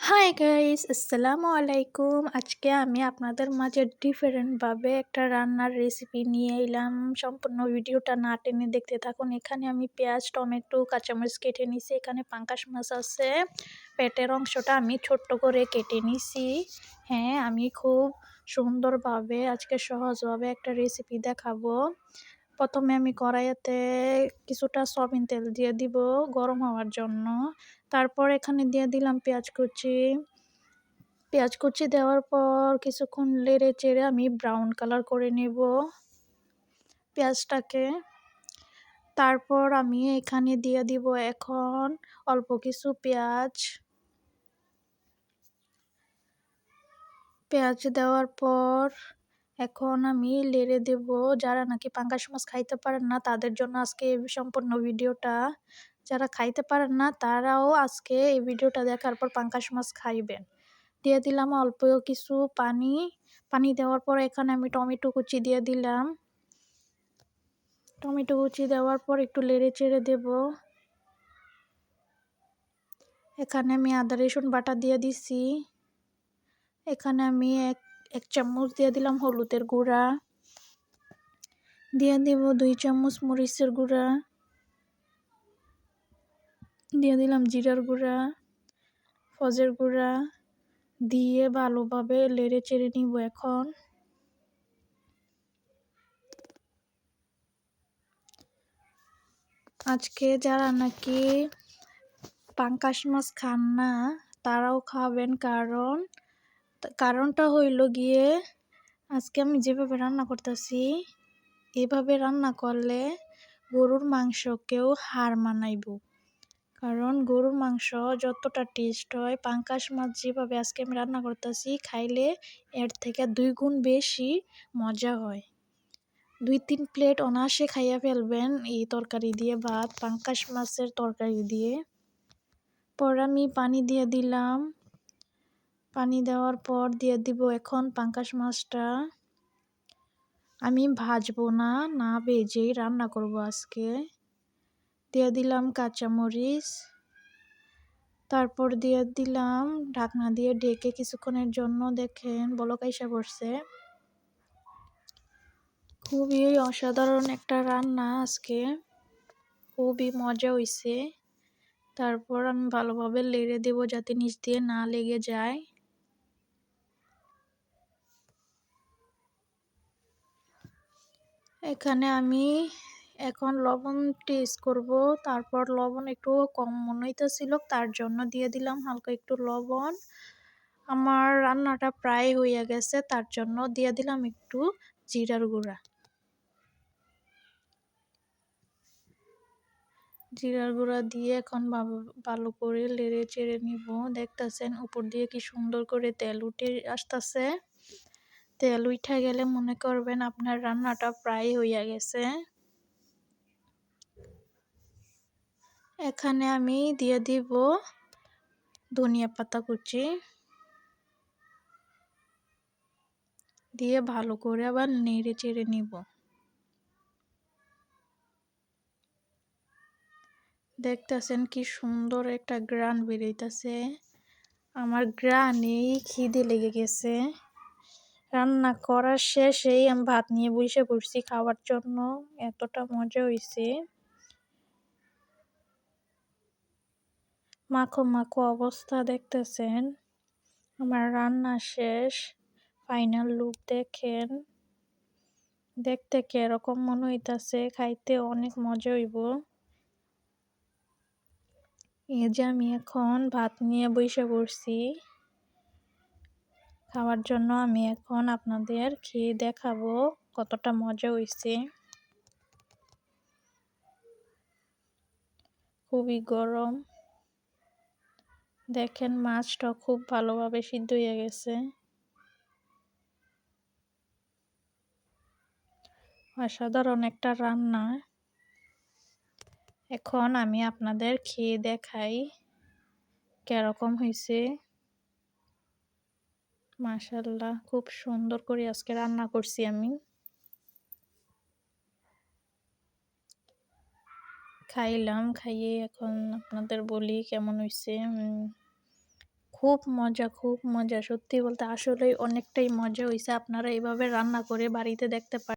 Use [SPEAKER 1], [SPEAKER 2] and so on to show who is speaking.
[SPEAKER 1] Hi guys আসসালামু আলাইকুম আজকে আমি আপনাদের মাঝে ডিফারেন্টভাবে একটা রান্নার রেসিপি নিয়ে এলাম। সম্পূর্ণ ভিডিওটা না টেনে দেখতে থাকুন। এখানে আমি পেঁয়াজ, টমেটো, কাঁচামরিচ কেটে নিছি এখানে পাঙ্কাশ মাছ আছে। পেটের অংশটা আমি ছোট্ট করে কেটে নিছি হ্যাঁ আমি খুব সুন্দরভাবে, আজকে সহজভাবে একটা রেসিপি দেখাবো। প্রথমে আমি কড়াইতে কিছুটা সয়াবিন তেল দিয়ে দিব গরম হওয়ার জন্য। তারপর এখানে দিয়ে দিলাম পেঁয়াজ কুচি। পেঁয়াজ কুচি দেওয়ার পর কিছুক্ষণ লেড়ে চেড়ে আমি ব্রাউন কালার করে নেব পেঁয়াজটাকে। তারপর আমি এখানে দিয়ে দিব এখন অল্প কিছু পেঁয়াজ। পেঁয়াজ দেওয়ার পর এখন আমি লেড়ে দেব। যারা নাকি পাঙ্গাস মাছ খাইতে পারেন না, তাদের জন্য আজকে সম্পূর্ণ ভিডিওটা। যারা খাইতে পারেন না, তারাও আজকে এই ভিডিওটা দেখার পর পাঙ্কাশ মাছ খাইবেন। দিয়ে দিলাম অল্প কিছু পানি। পানি দেওয়ার পর এখানে আমি টমেটো কুচি দিয়ে দিলাম। টমেটো কুচি দেওয়ার পর একটু লেড়ে চেড়ে দেব। এখানে আমি আদা রসুন বাটা দিয়ে দিছি। এখানে আমি এক এক চামচ দিয়ে দিলাম হলুদের গুঁড়া। দিয়ে দিব দুই চামচ মরিচের গুঁড়া। দিয়ে দিলাম জিরার গুঁড়া, ফজের গুঁড়া। দিয়ে ভালোভাবে লেড়ে চেড়ে নিব এখন। আজকে যারা নাকি পাঙ্কাশ মাছ খান না, তারাও খাবেন কারণ কারণটা হইল গিয়ে আজকে আমি যেভাবে রান্না করতেছি, এভাবে রান্না করলে গরুর মাংসকেও হার মানাইব। কারণ গরুর মাংস যতটা টেস্ট হয়, পাঙ্কাশ মাছ যেভাবে আজকে আমি রান্না করতেছি, খাইলে এর থেকে দুই গুণ বেশি মজা হয়। দুই তিন প্লেট অনায়াসে খাইয়া ফেলবেন এই তরকারি দিয়ে ভাত, পাঙ্কাশ মাছের তরকারি দিয়ে। পর আমি পানি দিয়ে দিলাম। পানি দেওয়ার পর দিয়ে দিব এখন পাঙ্কাশ মাছটা। আমি ভাজবো না না ভেজেই রান্না করব আজকে। দিয়ে দিলাম কাঁচামরিচ। তারপর দিয়ে দিলাম ঢাকনা দিয়ে ঢেকে কিছুক্ষণের জন্য দেখেন বলকাইসা পড়ছে। খুবই অসাধারণ একটা রান্না আজকে। খুবই মজা হইছে। তারপর আমি ভালোভাবে লেড়ে দেব যাতে নিচ দিয়ে না লেগে যায়। এখানে আমি এখন লবণ টেস্ট করব। তারপর লবণ একটু কম মনে হইতেছিল, তার জন্য দিয়ে দিলাম হালকা একটু লবণ। আমার রান্নাটা প্রায় হইয়া গেছে, তার জন্য দিয়ে দিলাম একটু জিরার গুঁড়া। জিরার গুঁড়া দিয়ে এখন ভালো করে লেড়ে চেড়ে নিব। দেখতেছেন উপর দিয়ে কি সুন্দর করে তেল উঠে আসতেছে। তেল উঠা গেলে মনে করবেন আপনার রান্নাটা প্রায় হইয়া গেছে। এখানে আমি দিয়ে দিব ধনিয়া পাতা কুচি। দিয়ে ভালো করে আবার নেড়ে চেড়ে নিব। দেখতেছেন কি সুন্দর একটা গ্রান বেরোইতেছে আমার গ্রানেই খিদে লেগে গেছে। রান্না করার শেষেই আমি ভাত নিয়ে বসে পড়ছি খাওয়ার জন্য। এতটা মজা হয়েছে মাখো মাখো অবস্থা দেখতেছেন। আমার রান্না শেষ। ফাইনাল লুক দেখেন। দেখতে কীরকম মনে হইতাছে, খাইতে অনেক মজা হইব। এই যে আমি এখন ভাত নিয়ে বসে পড়ছি। খাওয়ার জন্য আমি এখন আপনাদের খেয়ে দেখাবো কতটা মজা হয়েছে। খুবই গরম। দেখেন মাছটা খুব ভালোভাবে সিদ্ধ হয়ে গেছে। অসাধারণ একটা রান্না। এখন আমি আপনাদের খেয়ে দেখাই কেরকম হয়েছে। মাশাল্লাহ খুব সুন্দর করে আজকে রান্না করছি আমি। খাইলাম, খাইয়ে এখন আপনাদের বলি কেমন হয়েছে খুব মজা খুব মজা। সত্যি বলতে আসলেই অনেকটাই মজা হয়েছে আপনারা এইভাবে রান্না করে বাড়িতে দেখতে পারেন